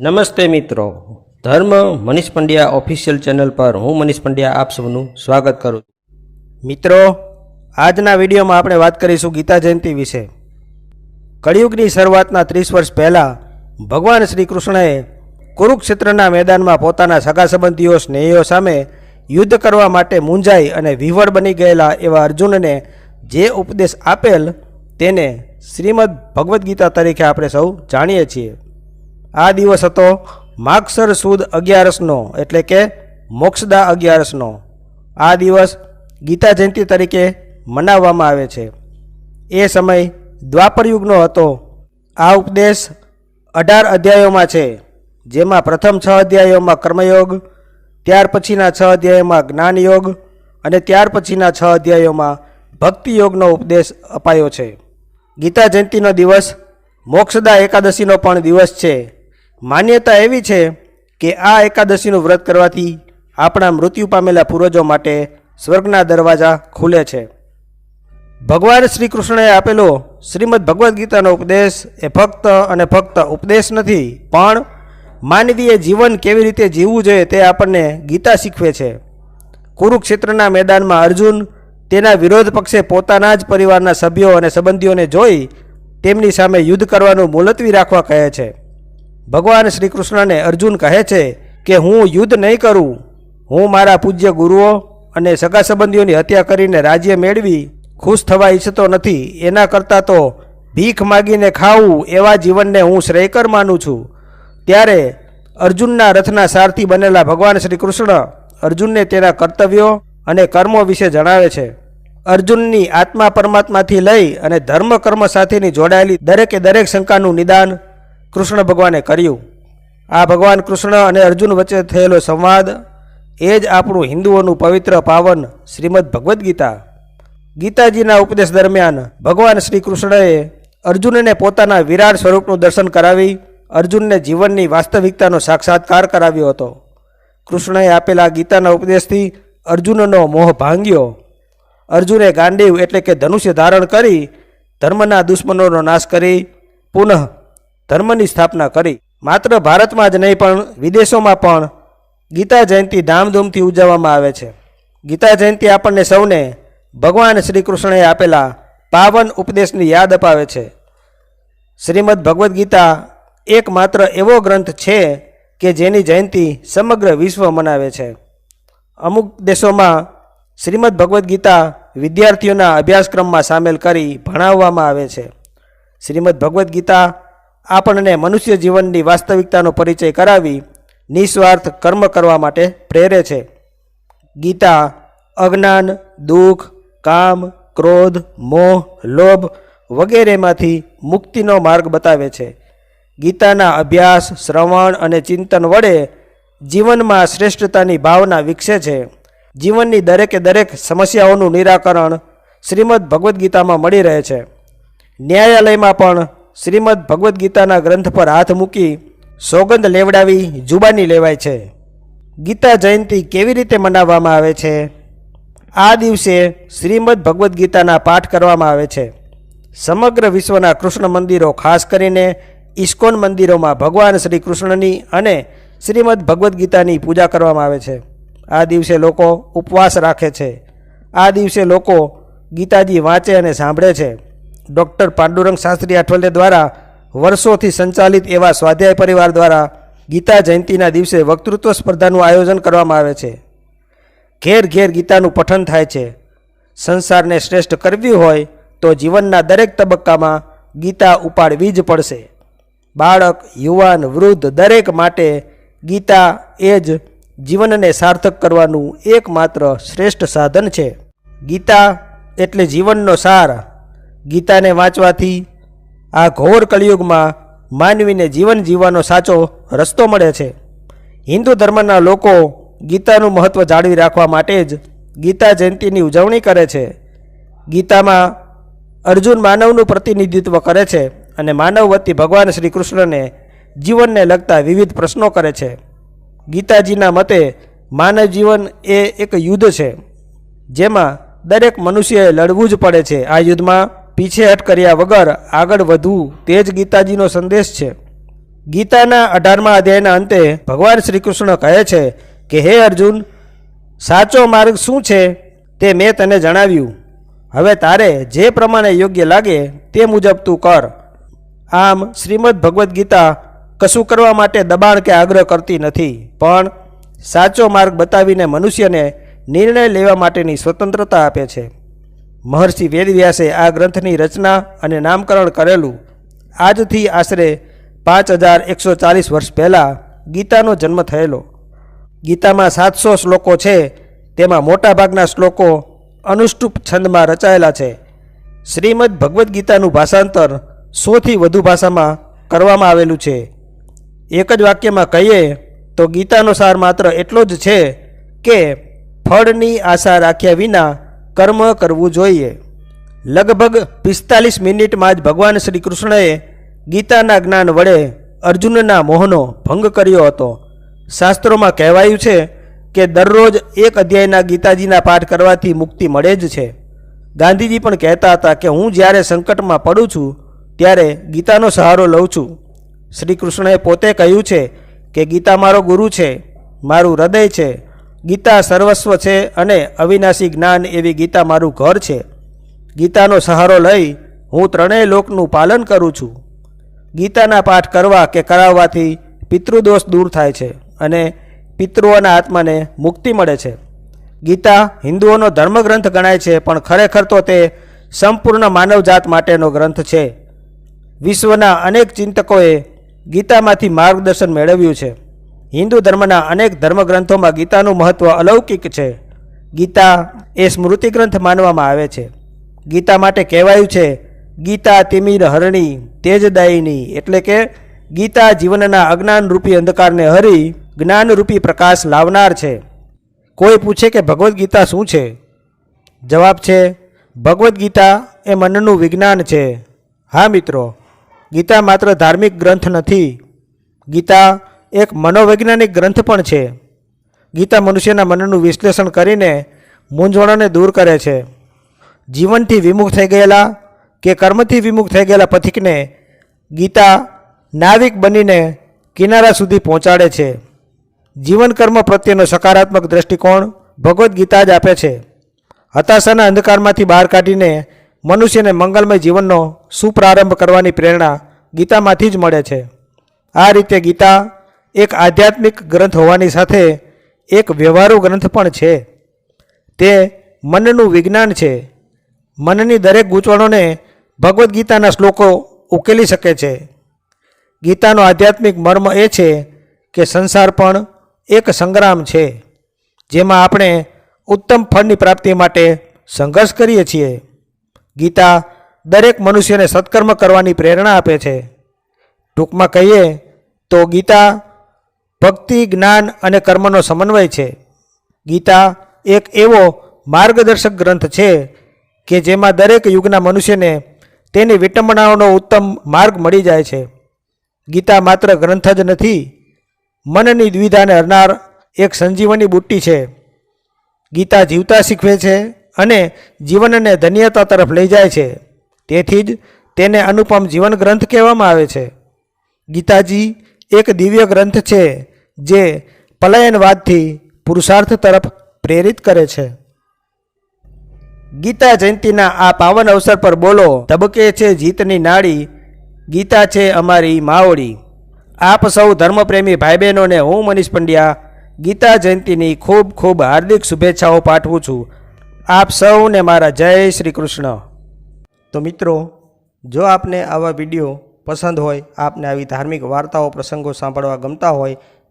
નમસ્તે મિત્રો. ધર્મ મનીષ પંડ્યા ઓફિશિયલ ચેનલ પર હું મનીષ પંડ્યા આપ સૌનું સ્વાગત કરું છું. મિત્રો, આજના વિડીયોમાં આપણે વાત કરીશું ગીતા જયંતિ વિશે. કળિયુગની શરૂઆતના ત્રીસ વર્ષ પહેલાં ભગવાન શ્રી કૃષ્ણએ કુરુક્ષેત્રના મેદાનમાં પોતાના સગા સંબંધીઓ, સ્નેહીઓ સામે યુદ્ધ કરવા માટે મૂંઝાઈ અને વિવળ બની ગયેલા એવા અર્જુનને જે ઉપદેશ આપેલ તેને શ્રીમદ ભગવદ્ ગીતા તરીકે આપણે સૌ જાણીએ છીએ. આ દિવસ હતો માગસર સુદ અગિયારસનો, એટલે કે મોક્ષદા અગિયારસનો. આ દિવસ ગીતા જયંતિ તરીકે મનાવવામાં આવે છે. એ સમય દ્વાપરયુગનો હતો. આ ઉપદેશ અઢાર અધ્યાયોમાં છે, જેમાં પ્રથમ છ અધ્યાયોમાં કર્મયોગ, ત્યાર પછીના છ અધ્યાયોમાં જ્ઞાનયોગ અને ત્યાર પછીના છ અધ્યાયોમાં ભક્તિયોગનો ઉપદેશ અપાયો છે. ગીતા જયંતિનો દિવસ મોક્ષદા એકાદશીનો પણ દિવસ છે. માન્યતા એવી છે કે આ એકાદશીનું વ્રત કરવાથી આપણા મૃત્યુ પામેલા પૂર્વજો માટે સ્વર્ગના દરવાજા ખુલે છે. ભગવાન શ્રી કૃષ્ણએ આપેલો શ્રીમદ ભગવદ્ ગીતાનો ઉપદેશ એ ફક્ત અને ફક્ત ઉપદેશ નથી, પણ માનવીય જીવન કેવી રીતે જીવવું જોઈએ તે આપણને ગીતા શીખવે છે. કુરુક્ષેત્રના મેદાનમાં અર્જુન તેના વિરોધ પક્ષે પોતાના જ પરિવારના સભ્યો અને સંબંધીઓને જોઈ તેમની સામે યુદ્ધ કરવાનું મુલતવી રાખવા કહે છે. ભગવાન શ્રી કૃષ્ણને અર્જુન કહે છે કે હું યુદ્ધ નહીં કરું. હું મારા પૂજ્ય ગુરુઓ અને સગા સંબંધીઓની હત્યા કરીને રાજ્ય મેળવી ખુશ થવા ઈચ્છતો નથી. એના કરતાં તો ભીખ માગીને ખાવું એવા જીવનને હું શ્રેયકર માનું છું. ત્યારે અર્જુનના રથના સારથી બનેલા ભગવાન શ્રી કૃષ્ણ અર્જુનને તેના કર્તવ્યો અને કર્મો વિશે જણાવે છે. અર્જુનની આત્મા પરમાત્માથી લઈ અને ધર્મ કર્મ સાથેની જોડાયેલી દરેકે દરેક શંકાનું નિદાન કૃષ્ણ ભગવાને કર્યું. આ ભગવાન કૃષ્ણ અને અર્જુન વચ્ચે થયેલો સંવાદ એ જ આપણું હિન્દુઓનું પવિત્ર પાવન શ્રીમદ ભગવદ્ ગીતા. ગીતાજીના ઉપદેશ દરમિયાન ભગવાન શ્રી કૃષ્ણએ અર્જુનને પોતાના વિરાટ સ્વરૂપનું દર્શન કરાવી અર્જુનને જીવનની વાસ્તવિકતાનો સાક્ષાત્કાર કરાવ્યો હતો. કૃષ્ણએ આપેલા ગીતાના ઉપદેશથી અર્જુનનો મોહ ભાંગ્યો. અર્જુને ગાંડીવ એટલે કે ધનુષ્ય ધારણ કરી ધર્મના દુશ્મનોનો નાશ કરી પુનઃ ધર્મની સ્થાપના કરી. માત્ર ભારતમાં જ નહીં, પણ વિદેશોમાં પણ ગીતા જયંતિ ધામધૂમથી ઉજવવામાં આવે છે. ગીતા જયંતિ આપણને સૌને ભગવાન શ્રી કૃષ્ણએ આપેલા પાવન ઉપદેશની યાદ અપાવે છે. શ્રીમદ ભગવદ્ ગીતા એકમાત્ર એવો ગ્રંથ છે કે જેની જયંતિ સમગ્ર વિશ્વ મનાવે છે. અમુક દેશોમાં શ્રીમદ ભગવદ્ ગીતા વિદ્યાર્થીઓના અભ્યાસક્રમમાં સામેલ કરી ભણાવવામાં આવે છે. શ્રીમદ ભગવદ્ ગીતા આપણને મનુષ્ય જીવનની વાસ્તવિકતાનો પરિચય કરાવી નિસ્વાર્થ કર્મ કરવા માટે પ્રેરે છે. ગીતા, અજ્ઞાન, દુઃખ, કામ, ક્રોધ, મોહ, લોભ વગેરેમાંથી મુક્તિનો માર્ગ બતાવે છે. ગીતાના અભ્યાસ, શ્રવણ અને ચિંતન વડે જીવનમાં શ્રેષ્ઠતાની ભાવના વિકસે છે. જીવનની દરેકે દરેક સમસ્યાઓનું નિરાકરણ શ્રીમદ ભગવદ્ ગીતામાં મળી રહે છે. ન્યાયાલયમાં પણ શ્રીમદ ભગવદ્ ગીતાના ગ્રંથ પર હાથ મૂકી સોગંદ લેવડાવી જુબાની લેવાય છે. ગીતા જયંતિ કેવી રીતે મનાવવામાં આવે છે? આ દિવસે શ્રીમદ ભગવદ્ ગીતાના પાઠ કરવામાં આવે છે. સમગ્ર વિશ્વના કૃષ્ણ મંદિરો, ખાસ કરીને ઇસ્કોન મંદિરોમાં ભગવાન શ્રી કૃષ્ણની અને શ્રીમદ ભગવદ્ ગીતાની પૂજા કરવામાં આવે છે. આ દિવસે લોકો ઉપવાસ રાખે છે. આ દિવસે લોકો ગીતાજી વાંચે અને સાંભળે છે. ડૉક્ટર પાંડુરંગ શાસ્ત્રી અઠવલે દ્વારા વર્ષોથી સંચાલિત એવા સ્વાધ્યાય પરિવાર દ્વારા ગીતા જયંતિના દિવસે વક્તૃત્વ સ્પર્ધાનું આયોજન કરવામાં આવે છે. ઘેર ઘેર ગીતાનું પઠન થાય છે. સંસારને શ્રેષ્ઠ કરવી હોય તો જીવનના દરેક તબક્કામાં ગીતા ઉપાડવી જ પડશે. બાળક, યુવાન, વૃદ્ધ દરેક માટે ગીતા એ જ જીવનને સાર્થક કરવાનું એકમાત્ર શ્રેષ્ઠ સાધન છે. ગીતા એટલે જીવનનો સાર ગીતાને વાંચવાથી આ ઘોર કળિયુગમાં માનવીને જીવન જીવવાનો સાચો રસ્તો મળે છે. હિન્દુ ધર્મના લોકો ગીતાનું મહત્ત્વ જાળવી રાખવા માટે જ ગીતા જયંતિની ઉજવણી કરે છે. ગીતામાં અર્જુન માનવનું પ્રતિનિધિત્વ કરે છે અને માનવ વતી ભગવાન શ્રી કૃષ્ણને જીવનને લગતા વિવિધ પ્રશ્નો કરે છે. ગીતાજીના મતે માનવ જીવન એ એક યુદ્ધ છે, જેમાં દરેક મનુષ્યએ લડવું જ પડે છે. આ યુદ્ધમાં પીછેહટ કર્યા વગર આગળ વધવું તે જ ગીતાજીનો સંદેશ છે. ગીતાના અઢારમા અધ્યાયના અંતે ભગવાન શ્રી કૃષ્ણ કહે છે કે, હે અર્જુન, સાચો માર્ગ શું છે તે મેં તને જણાવ્યું. હવે તારે જે પ્રમાણે યોગ્ય લાગે તે મુજબ તું કર. આમ શ્રીમદ ભગવદ્ ગીતા કશું કરવા માટે દબાણ કે આગ્રહ કરતી નથી, પણ સાચો માર્ગ બતાવીને મનુષ્યને નિર્ણય લેવા માટેની સ્વતંત્રતા આપે છે. મહર્ષિ વેદવ્યાસે આ ગ્રંથની રચના અને નામકરણ કરેલું. આજથી આશરે પાંચ હજાર એકસો ચાલીસ વર્ષ પહેલાં ગીતાનો જન્મ થયેલો. ગીતામાં સાતસો શ્લોકો છે, તેમાં મોટાભાગના શ્લોકો અનુષ્ટુપ છંદમાં રચાયેલા છે. શ્રીમદ ભગવદ્ ગીતાનું ભાષાંતર સોથી વધુ ભાષામાં કરવામાં આવેલું છે. એક જ વાક્યમાં કહીએ તો ગીતાનો સાર માત્ર એટલો જ છે કે ફળની આશા રાખ્યા વિના કર્મ કરવું જોઈએ. લગભગ પિસ્તાલીસ મિનિટમાં જ ભગવાન શ્રી કૃષ્ણએ ગીતાના જ્ઞાન વડે અર્જુનના મોહનો ભંગ કર્યો હતો. શાસ્ત્રોમાં કહેવાયું છે કે દરરોજ એક અધ્યાયના ગીતાજીના પાઠ કરવાથી મુક્તિ મળે જ છે. ગાંધીજી પણ કહેતા હતા કે હું જ્યારે સંકટમાં પડું છું, ત્યારે ગીતાનો સહારો લઉં છું. શ્રી કૃષ્ણએ પોતે કહ્યું છે કે ગીતા મારો ગુરુ છે, મારું હૃદય છે ગીતા સર્વસ્વ છે અને અવિનાશી જ્ઞાન એવી ગીતા મારું ઘર છે. ગીતાનો સહારો લઈ હું ત્રણેય લોકનું પાલન કરું છું. ગીતાના પાઠ કરવા કે કરાવવાથી પિતૃદોષ દૂર થાય છે અને પિતૃઓના આત્માને મુક્તિ મળે છે. ગીતા હિન્દુઓનો ધર્મગ્રંથ ગણાય છે પણ ખરેખર તો તે સંપૂર્ણ માનવજાત માટેનો ગ્રંથ છે. વિશ્વના અનેક ચિંતકોએ ગીતામાંથી માર્ગદર્શન મેળવ્યું છે. હિન્દુ ધર્મના અનેક ધર્મગ્રંથોમાં ગીતાનું મહત્ત્વ અલૌકિક છે. ગીતા એ સ્મૃતિ ગ્રંથ માનવામાં આવે છે. ગીતા માટે કહેવાયું છે, ગીતા તિમિર હરણી તેજદાયિની એટલે કે, ગીતા જીવનના અજ્ઞાનરૂપી અંધકારને હરી, જ્ઞાનરૂપી પ્રકાશ લાવનાર છે. કોઈ પૂછે કે, ભગવદ્ ગીતા શું છે? જવાબ છે, ભગવદ્ ગીતા એ મનનું વિજ્ઞાન છે. હા મિત્રો, ગીતા માત્ર ધાર્મિક ગ્રંથ નથી. ગીતા એક મનોવૈજ્ઞાનિક ગ્રંથ પણ છે. ગીતા મનુષ્યના મનનું વિશ્લેષણ કરીને મૂંઝવણોને દૂર કરે છે. જીવનથી વિમુખ થઈ ગયેલા કે કર્મથી વિમુખ થઈ ગયેલા પથિકને ગીતા નાવિક બનીને કિનારા સુધી પહોંચાડે છે. જીવન કર્મ પ્રત્યેનો સકારાત્મક દૃષ્ટિકોણ ભગવદ્ ગીતા જ આપે છે. હતાશાના અંધકારમાંથી બહાર કાઢીને મનુષ્યને મંગલમય જીવનનો સુપ્રારંભ કરવાની પ્રેરણા ગીતામાંથી જ મળે છે. આ રીતે ગીતા એક આધ્યાત્મિક ગ્રંથ હોવાની સાથે એક વ્યવહારુ ગ્રંથ પણ છે. તે મનનું વિજ્ઞાન છે. મનની દરેક ગૂંચવણોને ભગવદ્ ગીતાના શ્લોકો ઉકેલી શકે છે. ગીતાનો આધ્યાત્મિક મર્મ એ છે કે સંસાર પણ એક સંગ્રામ છે, જેમાં આપણે ઉત્તમ ફળની પ્રાપ્તિ માટે સંઘર્ષ કરીએ છીએ. ગીતા દરેક મનુષ્યને સત્કર્મ કરવાની પ્રેરણા આપે છે. ટૂંકમાં કહીએ તો ગીતા ભક્તિ, જ્ઞાન અને કર્મનો સમન્વય છે. ગીતા એક એવો માર્ગદર્શક ગ્રંથ છે કે જેમાં દરેક યુગના મનુષ્યને તેની વિટંબણાઓનો ઉત્તમ માર્ગ મળી જાય છે. ગીતા માત્ર ગ્રંથ જ નથી, મનની દ્વિધાને હરનાર એક સંજીવની બુટ્ટી છે. ગીતા જીવતા શીખવે છે અને જીવનને ધન્યતા તરફ લઈ જાય છે. તેથી જ તેને અનુપમ જીવન ગ્રંથ કહેવામાં આવે છે. ગીતાજી એક દિવ્ય ગ્રંથ છે. જે પલાયનવાદથી પુરુષાર્થ તરફ પ્રેરિત કરે છે. ગીતા જયંતિના આ પાવન અવસર પર બોલો ધબકે છે જીતની નાળી, ગીતા છે અમારી માવડી. આપ સૌ ધર્મપ્રેમી ભાઈ બહેનોને હું મનીષ પંડ્યા, ગીતા જયંતિની ખૂબ ખૂબ હાર્દિક શુભેચ્છાઓ પાઠવું છું. આપ સૌને મારા જય શ્રી કૃષ્ણ. તો મિત્રો, જો આપને આવા વીડિયો પસંદ હોય, આપને આવી ધાર્મિક વાર્તાઓ, પ્રસંગો સાંભળવા ગમતા હોય